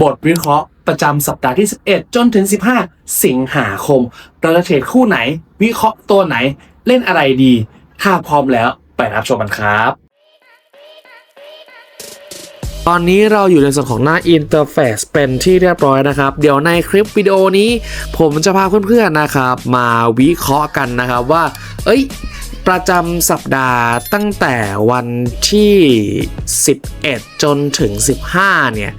บทวิเคราะห์ประจำสัปดาห์ที่ 11 จนถึง 15 สิงหาคมเราจะเทรดคู่ไหน วิเคราะห์ตัวไหน เล่นอะไรดี ถ้าพร้อมแล้วไปรับชมกันครับ ตอนนี้เราอยู่ในส่วนของหน้าอินเทอร์เฟซเป็นที่เรียบร้อยนะครับ เดี๋ยวในคลิปวิดีโอนี้ ผมจะพาเพื่อนๆนะครับ มาวิเคราะห์กันนะครับว่า เอ้ย ประจำสัปดาห์ตั้งแต่วันที่ 11 จนถึง 15 เนี่ย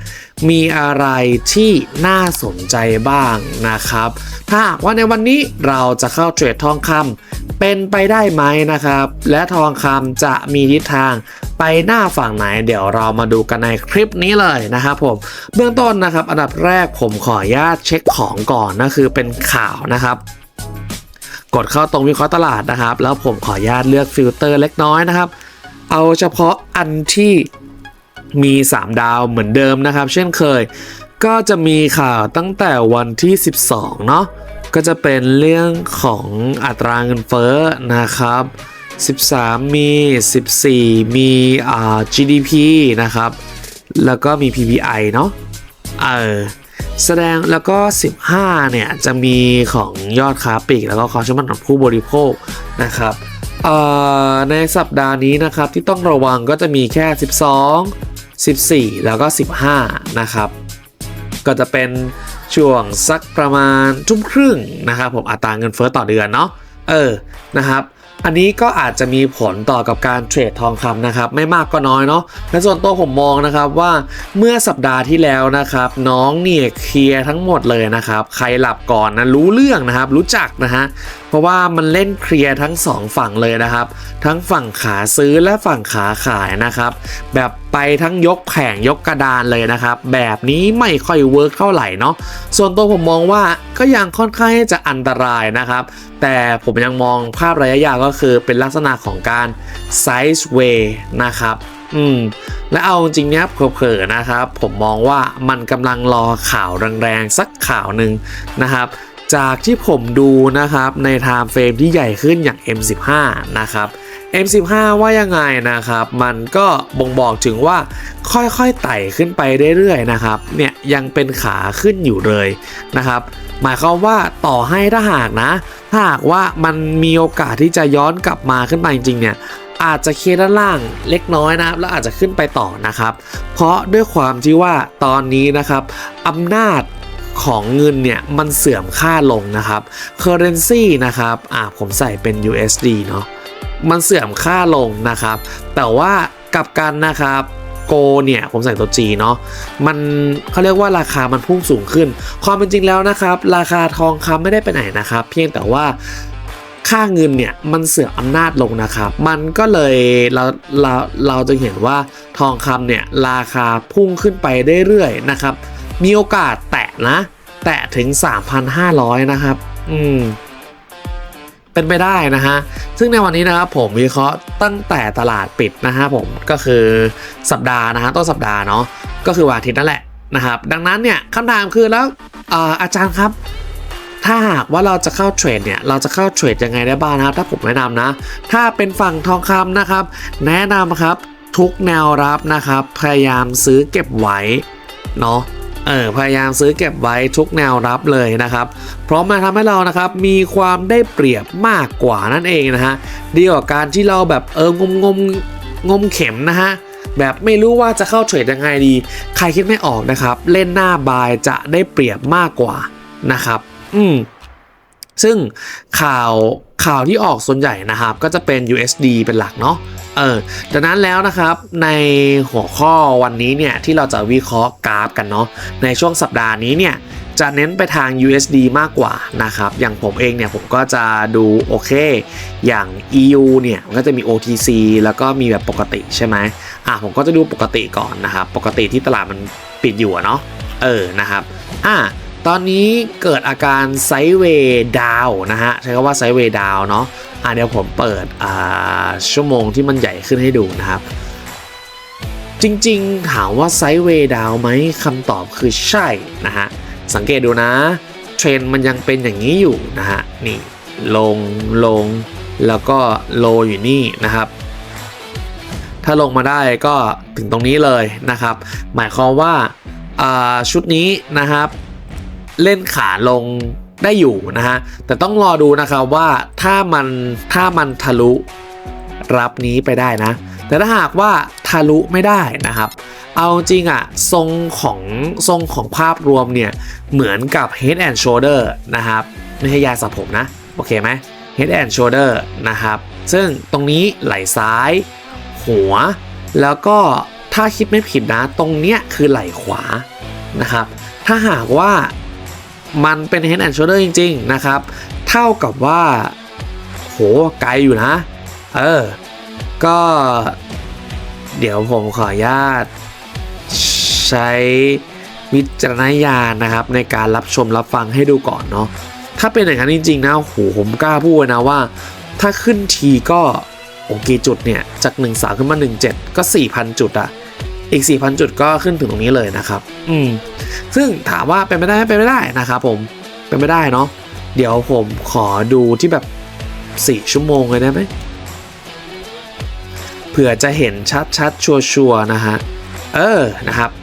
มีอะไรที่น่าสนใจบ้างนะครับ ถ้าหากว่าในวันนี้เราจะเข้าเทรดทองคำเป็นไปได้ไหมนะครับ และทองคำจะมีทิศทางไปหน้าฝั่งไหนเดี๋ยวเรามาดูกันในคลิปนี้เลยนะครับผมเบื้องต้นนะครับ อันดับแรกผมขออนุญาตเช็คของก่อนนะคือเป็นข่าวนะครับ กดเข้าตรงวิเคราะห์ตลาดนะครับ แล้วผมขออนุญาตเลือกฟิลเตอร์เล็กน้อยนะครับ เอาเฉพาะอันที่มี 3 ดาวเหมือนเดิมนะครับ เช่นเคย ก็จะมีข่าวตั้งแต่วันที่ 12 เนาะก็จะเป็นเรื่องของอัตราเงินเฟ้อนะครับ 13 มี 14 มีอ่า GDP นะครับ แล้วก็มี PPI เนาะเออ แสดงแล้วก็ 15 เนี่ย จะมีของยอดค้าปลีกแล้วก็ความเชื่อมั่นของผู้บริโภคนะครับเอ่อในสัปดาห์นี้นะครับที่ต้องระวังก็จะมีแค่ 12 14 แล้วก็ 15 นะครับ ก็จะเป็นช่วงสักประมาณทุ่มครึ่งนะครับผมอัตราเงินเฟ้อต่อเดือนเนาะเออนะครับ อันนี้ก็อาจจะมีผลต่อกับการเทรดทองคำนะครับ ไม่มากก็น้อยเนาะและส่วนตัวผมมองนะครับว่าเมื่อสัปดาห์ที่แล้วนะครับ น้องเนี่ยเคลียร์ทั้งหมดเลยนะครับ ใครหลับก่อนนะรู้เรื่องนะครับ รู้จักนะฮะ เพราะว่ามันเล่นเคลียร์ทั้งสองฝั่งเลยนะครับ ทั้งฝั่งขาซื้อและฝั่งขาขายนะครับ แบบไปทั้งยกแผงยกกระดานเลยนะครับ แบบนี้ไม่ค่อยเวิร์กเท่าไหร่เนาะส่วนตัวผมมองว่าก็ยังค่อนข้างจะอันตรายนะครับ แต่ผมยังมองภาพระยะยาวก็คือเป็นลักษณะของการไซส์เวย์นะครับอืมและเอาจริงๆเนี้ยเผลอๆนะครับ ผมมองว่ามันกำลังรอข่าวแรงๆสักข่าวหนึ่งนะครับ จากที่ผมดูนะครับในไทม์เฟรมที่ใหญ่ขึ้นอย่าง M15 นะครับ M15 ว่ายังไงนะครับ มันก็บ่งบอกถึงว่าค่อยๆไต่ขึ้นไปเรื่อยๆนะครับ เนี่ยยังเป็นขาขึ้นอยู่เลยนะครับ หมายความว่าต่อให้ถ้าหากนะ ถ้าหากว่ามันมีโอกาสที่จะย้อนกลับมาขึ้นมาจริงๆเนี่ยอาจจะเคด้านล่างเล็กน้อยนะครับ แล้วอาจจะขึ้นไปต่อนะครับ เพราะด้วยความที่ว่าตอนนี้นะครับอำนาจ ของเงินเนี่ยมันเสื่อมค่าลงนะครับ currency นะครับอ่าผมใส่เป็น USD เนาะมันเสื่อมค่าลงนะครับ แต่ว่ากลับกันนะครับโกเนี่ยผมใส่ตัว G เนาะมันเขาเรียกว่าราคามันพุ่งสูงขึ้น ความเป็นจริงแล้วนะครับ ราคาทองคำไม่ได้ไปไหนนะครับ เพียงแต่ว่าค่าเงินเนี่ยมันเสื่อมอำนาจลงนะครับ มันก็เลยเราเราเราจะเห็นว่าทองคำเนี่ยราคาพุ่งขึ้นไปเรื่อยๆนะครับ มีโอกาสแตะ นะ แตะถึง 3,500 นะครับ อืม เป็นไปได้นะฮะ ซึ่งในวันนี้นะครับผมวิเคราะห์ตั้งแต่ตลาดปิดนะฮะผมก็คือสัปดาห์นะฮะต้นสัปดาห์เนาะก็คือวันอาทิตย์นั่นแหละนะครับ ดังนั้นเนี่ยคำถามคือแล้วออาจารย์ครับถ้าหากว่าเราจะเข้าเทรดเนี่ย เราจะเข้าเทรดยังไงได้บ้างนะครับ ถ้าผมแนะนำนะ ถ้าเป็นฝั่งทองคำนะครับ แนะนำครับทุกแนวรับนะครับ พยายามซื้อเก็บไว้เนาะ เออพยายามซื้อเก็บไว้ทุกแนวรับเลยนะครับ เพราะมันทำให้เรานะครับมีความได้เปรียบมากกว่านั่นเองนะฮะดีกว่าการที่เราแบบเอองมงมงมเข็มนะฮะแบบไม่รู้ว่าจะเข้าเทรดยังไงดี ใครคิดไม่ออกนะครับ เล่นหน้าบายจะได้เปรียบมากกว่านะครับ อืมซึ่งข่าว ข่าวที่ออกส่วนใหญ่นะครับก็จะเป็น USD เป็นหลักเนาะเออดังนั้นแล้วนะครับในหัวข้อวันนี้เนี่ยที่เราจะวิเคราะห์กราฟกันเนาะในช่วงสัปดาห์นี้เนี่ยจะเน้นไปทาง USD มากกว่านะครับ อย่างผมเองเนี่ยผมก็จะดูโอเค อย่าง EU เนี่ยมันก็จะมี OTC แล้วก็มีแบบปกติใช่ไหมอะผมก็จะดูปกติก่อนนะครับ ปกติที่ตลาดมันปิดอยู่เนาะ เออ นะครับ อะ ตอนนี้เกิดอาการไซเวดาวนะฮะ ใช้คำว่าไซเวดาวเนาะอะเดี๋ยวผมเปิดอ่าชั่วโมงที่มันใหญ่ขึ้นให้ดูนะครับ จริงๆ ถามว่าไซเวดาวไหมคำตอบคือใช่นะฮะ สังเกตดูนะ เทรนมันยังเป็นอย่างนี้อยู่นะฮะ นี่ ลงลงแล้วก็โลอยู่นี่นะครับ ถ้าลงมาได้ก็ถึงตรงนี้เลยนะครับ หมายความว่าชุดนี้นะครับ เล่นขาลงได้อยู่นะฮะ แต่ต้องรอดูนะครับว่าถ้ามันถ้ามันทะลุรับนี้ไปได้นะ แต่ถ้าหากว่าทะลุไม่ได้นะครับ เอาจริงอะทรงของทรงของภาพรวมเนี่ย เหมือนกับ Head and Shoulder นะครับ ไม่ใช่ยาสระผมนะ โอเคไหม Head and Shoulder นะครับ ซึ่งตรงนี้ไหล่ซ้าย หัว แล้วก็ถ้าคิดไม่ผิดนะ ตรงเนี้ยคือไหล่ขวานะครับ ถ้าหากว่า มันเป็น Head and Shoulder จริง ๆ นะครับ เท่ากับว่า โห ไกลอยู่นะ เออ ก็ เดี๋ยวผมขออนุญาต ใช้วิจารณญาณนะครับ ในการรับชมรับฟังให้ดูก่อนเนาะ ถ้าเป็นอย่างนั้นจริง ๆ นะโหผมกล้าพูดนะว่า ถ้าขึ้นทีก็ โอเคจุดเนี่ย จาก1 3ขึ้นมา 1 7 ก็ 4,000 จุดอะ อีก 4,000 จุดก็ขึ้นถึงตรงนี้เลยนะครับ อืม ซึ่งถามว่าเป็นไปได้ไหมเป็นไปได้นะครับผม เป็นไปได้เนาะ เดี๋ยวผมขอดูที่แบบ 4 ชั่วโมงเลยได้ไหม เผื่อจะเห็นชัดๆชัวร์ๆนะฮะ เออ นะครับเออ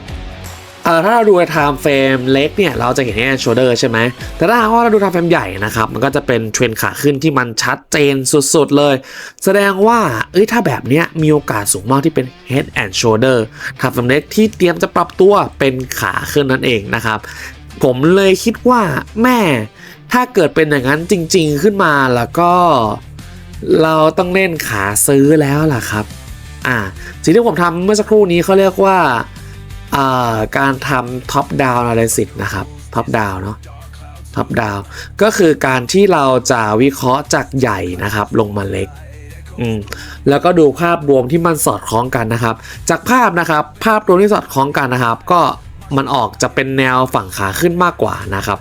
ถ้าเราดูในไทม์เฟรมเล็กเนี่ยเราจะเห็นแค่โชเดอร์ใช่ไหมแต่ถ้าหากว่าเราดูไทม์เฟรมใหญ่นะครับมันก็จะเป็นเทรนขาขึ้นที่มันชัดเจนสุดๆเลย แสดงว่าเอ้ยถ้าแบบเนี้ยมีโอกาสสูงมากที่เป็น head and shoulder ไทม์เฟรมเล็กที่เตรียมจะปรับตัวเป็นขาขึ้นนั่นเองนะครับผมเลยคิดว่าแม่ถ้าเกิดเป็นอย่างนั้นจริง ๆขึ้นมาแล้วก็ เราต้องเล่นขาซื้อแล้วล่ะครับ อ่าสิ่งที่ผมทำเมื่อสักครู่นี้เขาเรียกว่า การทำท็อปดาวน์ analysis นะครับท็อปดาวเนาะท็อปดาวก็คือการที่เราจะวิเคราะห์จากใหญ่นะครับ ลงมาเล็กอืมแล้วก็ดูภาพรวมที่มันสอดคล้องกันนะครับ จากภาพนะครับ ภาพรวมที่สอดคล้องกันนะครับ ก็มันออกจะเป็นแนวฝั่งขาขึ้นมากกว่านะครับ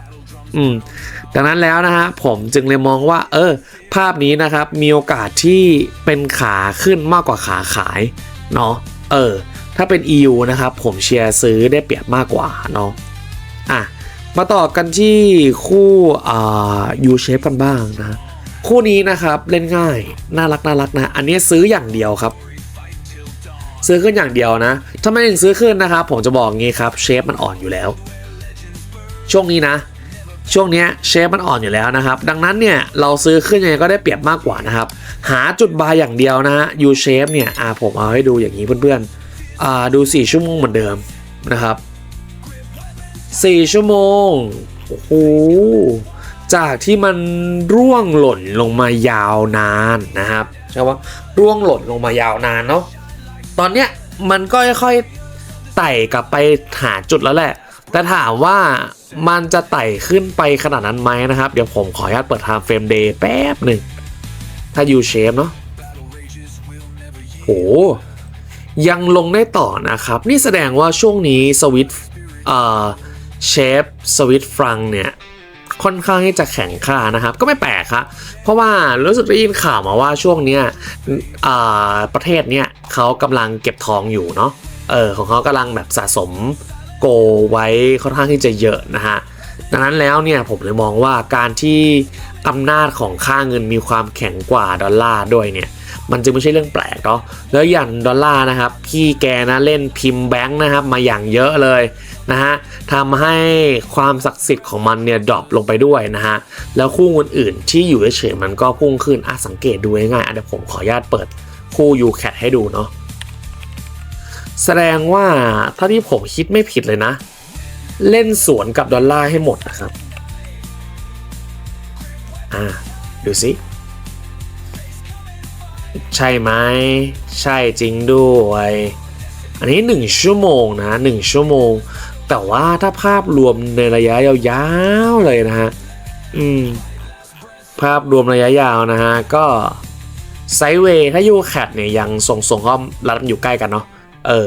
อืมดังนั้นแล้วนะฮะผมจึงเลยมองว่า เออ ภาพนี้นะครับ มีโอกาสที่เป็นขาขึ้นมากกว่าขาขายเนาะเออ ถ้าเป็น EU นะครับผมเชียร์ซื้อได้เปรียบมากกว่าเนาะอะมาต่อกันที่คู่อ่า U shape กันบ้างนะคู่นี้นะครับเล่นง่ายน่ารักน่ารักนะ อันนี้ซื้ออย่างเดียวครับ ซื้อขึ้นอย่างเดียวนะ ถ้าไม่ถึงซื้อขึ้นนะครับ ผมจะบอกงี้ครับเชฟมันอ่อนอยู่แล้ว ช่วงนี้นะ ช่วงนี้เชฟมันอ่อนอยู่แล้วนะครับ ดังนั้นเนี่ยเราซื้อขึ้นยังไงก็ได้เปรียบมากกว่านะครับ หาจุดบายอย่างเดียวนะฮะ U shape เนี่ยอ่าผมเอาให้ดูอย่างนี้เพื่อนๆ ดู4ชั่วโมงเหมือนเดิมนะครับ4ชั่วโมงโอ้โหจากที่มันร่วงหล่นลงมายาวนานนะครับใช่ว่าร่วงหล่นลงมายาวนานเนาะตอนเนี้ยมันก็ค่อยๆไต่กลับไปหาจุดแล้วแหละ แต่ถามว่ามันจะไต่ขึ้นไปขนาดนั้นไหมนะครับ เดี๋ยวผมขออนุญาตเปิด time frame day แป๊บหนึ่งถ้า U shape เนาะโห ยังลงได้ต่อนะครับ นี่แสดงว่าช่วงนี้สวิตเอ่อเชฟสวิตฟรังเนี่ยค่อนข้างที่จะแข็งค่านะครับ ก็ไม่แปลกครับเพราะว่ารู้สึกได้ยินข่าวมาว่าช่วงเนี้ยประเทศเนี้ยเขากำลังเก็บทองอยู่เนาะเออของเขากำลังแบบสะสมโกไว้ค่อนข้างที่จะเยอะนะฮะดังนั้นแล้วเนี่ยผมเลยมองว่าการที่อำนาจของค่าเงินมีความแข็งกว่าดอลลาร์ด้วยเนี่ย มันจึงไม่ใช่เรื่องแปลกเนาะแล้วอย่างดอลลาร์นะครับพี่แกนะเล่นพิมพ์แบงค์นะครับมาอย่างเยอะเลยนะฮะทำให้ความศักดิ์สิทธิ์ของมันเนี่ยดรอปลงไปด้วยนะฮะแล้วคู่อื่นๆที่อยู่เฉยๆมันก็พุ่งขึ้นอะสังเกตดูง่ายๆอะเดี๋ยวผมขออนุญาตเปิดคู่ u c a t ให้ดูเนาะแสดงว่าถ้าที่ผมคิดไม่ผิดเลยนะ เล่นสวนกับดอลลาร์ให้หมดนะครับ อ่า ดูสิ ใช่ไหมใช่จริงด้วย อันนี้ 1 ชั่วโมงนะ 1 ชั่วโมง แต่ว่าถ้าภาพรวมในระยะยาวๆเลยนะฮะอืมภาพรวมระยะยาวนะฮะ ก็ไซเวย์ถ้ายูแคทเนี่ยยังทรงๆก็รัดมันอยู่ใกล้กันเนาะเออ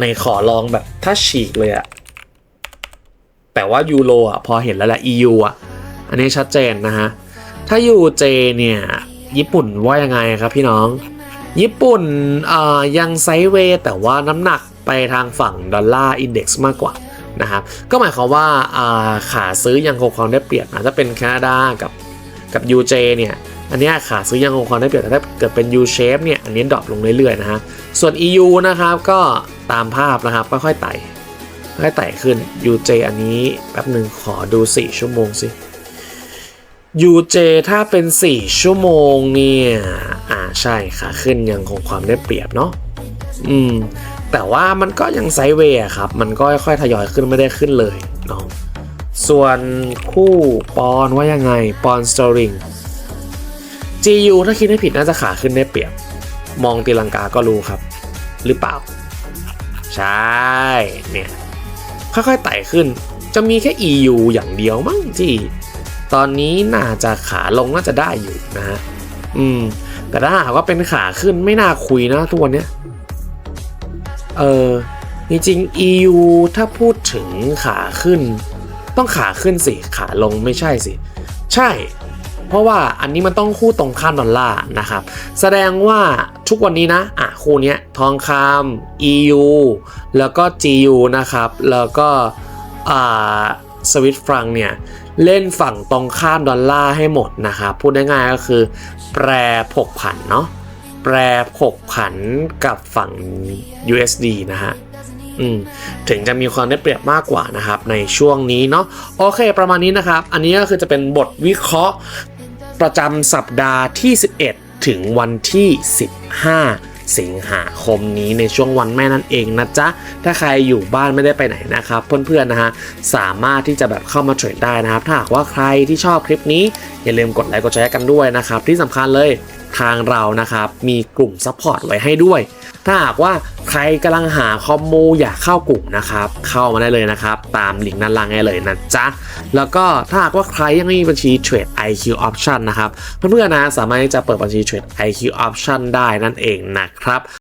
ในขอลองแบบถ้าฉีกเลยอะแต่ว่ายูโรอะพอเห็นแล้วแหละ EU อะอันนี้ชัดเจนนะฮะ ถ้า UJ เนี่ย ญี่ปุ่นว่ายังไงครับพี่น้อง ญี่ปุ่นยังไซเวย์แต่ว่าน้ำหนักไปทางฝั่งดอลลาร์อินเด็กซ์มากกว่านะครับก็หมายความว่าขาซื้อยังคงความได้เปรียบนะถ้าเป็นแคนาดากับกับ UJ เนี่ยอันนี้ขาซื้อยังคงความได้เปรียบแต่ถ้าเกิดเป็น U shape เนี่ยอันนี้ดรอปลงเรื่อยๆนะฮะส่วน EU นะครับก็ตามภาพนะครับค่อยๆไต่ค่อยๆไต่ขึ้น UJ อันนี้แป๊บหนึ่งขอดู 4 ชั่วโมงสิ UJ ถ้าเป็น 4 ชั่วโมงเนี่ย อ่าใช่ค่ะขึ้นยังคงความได้เปรียบเนาะอืม แต่ว่ามันก็ยังไซเวย์ครับ มันก็ค่อยๆทยอยขึ้นไม่ได้ขึ้นเลยเนาะส่วนคู่ปอนว่ายังไง ปอนสตอริง GU ถ้าคิดไม่ผิดน่าจะขาขึ้นได้เปรียบ มองตีลังกาก็รู้ครับ หรือเปล่า ใช่ เนี่ย ค่อยๆไต่ขึ้น จะมีแค่ EU อย่างเดียวมั้งที่ ตอนนี้น่าจะขาลงน่าจะได้อยู่นะฮะอืม แต่ถ้าหากว่าเป็นขาขึ้นไม่น่าคุยนะทุกวันเนี้ยเออจริงๆ EU ถ้าพูดถึงขาขึ้น ต้องขาขึ้นสิ ขาลงไม่ใช่สิ ใช่ เพราะว่าอันนี้มันต้องคู่ตรงข้ามดอลลาร์นะครับ แสดงว่าทุกวันนี้นะ อะ คู่นี้ทองคำ EU แล้วก็ GU นะครับ แล้วก็อ่าสวิตฟรังเนี่ย เล่นฝั่งตรงข้ามดอลลาร์ให้หมดนะครับพูดง่ายๆก็คือ แปรผกผันเนาะแปรผกผันกับฝั่ง USD นะฮะถึงจะมีความได้เปรียบมากกว่านะครับ ในช่วงนี้เนาะโอเคประมาณนี้นะครับ อันนี้ก็คือจะเป็นบทวิเคราะห์ประจำสัปดาห์ที่ 11 ถึงวันที่ 15 สิงหาคมนี้ในช่วงวันแม่นั่นเองนะจ๊ะ ถ้าใครอยู่บ้านไม่ได้ไปไหนนะครับ เพื่อนๆนะฮะสามารถที่จะแบบเข้ามาเทรดได้นะครับ ถ้าหากว่าใครที่ชอบคลิปนี้อย่าลืมกดไลค์กดแชร์กันด้วยนะครับ ที่สำคัญเลย ทางเรานะครับ มีกลุ่มซัพพอร์ตไว้ให้ด้วย ถ้าหากว่าใครกำลังหาคอมมูอยากเข้ากลุ่มนะครับ เข้ามาได้เลยนะครับ ตามลิงก์ด้นล่างไงเลยนะจ๊ะ แล้วก็ถ้าหากว่าใครยังไม่มีบัญชีเทรด IQ Option นะครับ เพื่อนๆนะสามารถจะเปิดบัญชีเทรด IQ Option ได้นั่นเองนะครับ